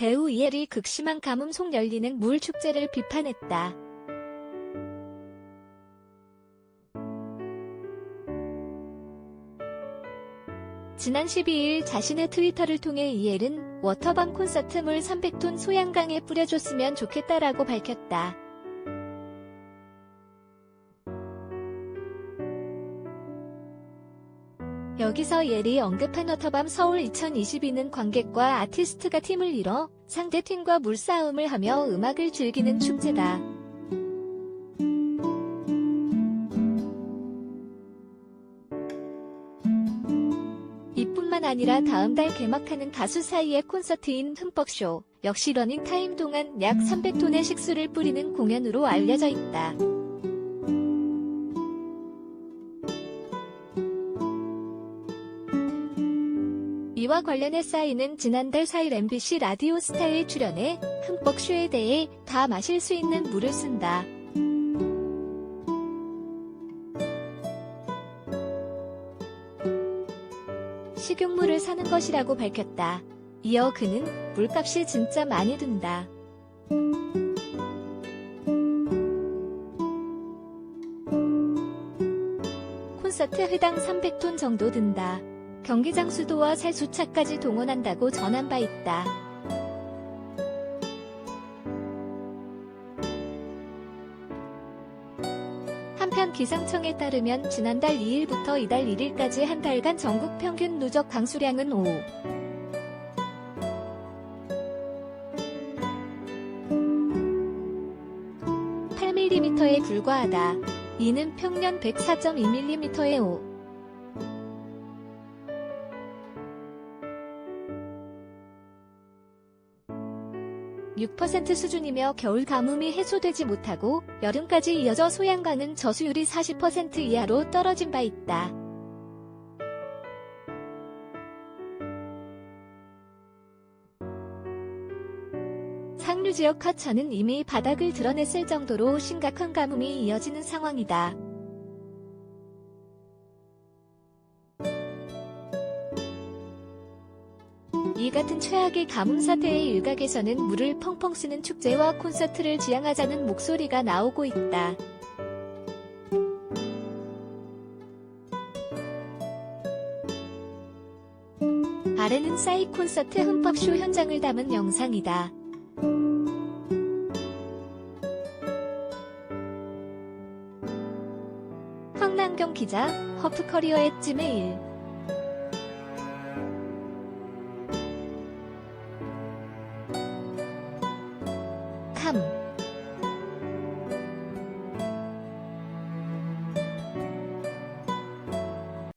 배우 이엘이 극심한 가뭄 속 열리는 물 축제를 비판했다. 지난 12일 자신의 트위터를 통해 이엘은 워터밤 콘서트 물 300톤 소양강에 뿌려줬으면 좋겠다라고 밝혔다. 여기서 예리 언급한 워터밤 서울 2022는 관객과 아티스트가 팀을 이뤄 상대 팀과 물싸움을 하며 음악을 즐기는 축제다. 이뿐만 아니라 다음 달 개막하는 가수 사이의 콘서트인 흠뻑쇼 역시 러닝타임 동안 약 300톤의 식수를 뿌리는 공연으로 알려져 있다. 이와 관련해 싸이는 지난달 4일 MBC 라디오 스타에 출연해 흠뻑 쇼에 대해 다 마실 수 있는 물을 쓴다. 식용물을 사는 것이라고 밝혔다. 이어 그는 물값이 진짜 많이 든다. 콘서트 회당 300톤 정도 든다. 경기장 수도와 세수차까지 동원한다고 전한 바 있다. 한편 기상청에 따르면 지난달 2일부터 이달 1일까지 한 달간 전국 평균 누적 강수량은 5. 8mm에 불과하다. 이는 평년 104.2mm의 5. 6% 수준이며 겨울 가뭄이 해소되지 못하고 여름까지 이어져 소양강은 저수율이 40% 이하로 떨어진 바 있다. 상류 지역 하천은 이미 바닥을 드러냈을 정도로 심각한 가뭄이 이어지는 상황이다. 이 같은 최악의 가뭄 사태의 일각에서는 물을 펑펑 쓰는 축제와 콘서트를 지향하자는 목소리가 나오고 있다. 아래는 싸이 콘서트 흠뻑쇼 현장을 담은 영상이다. 황남경 기자, 허프커리어의 찌메일 三。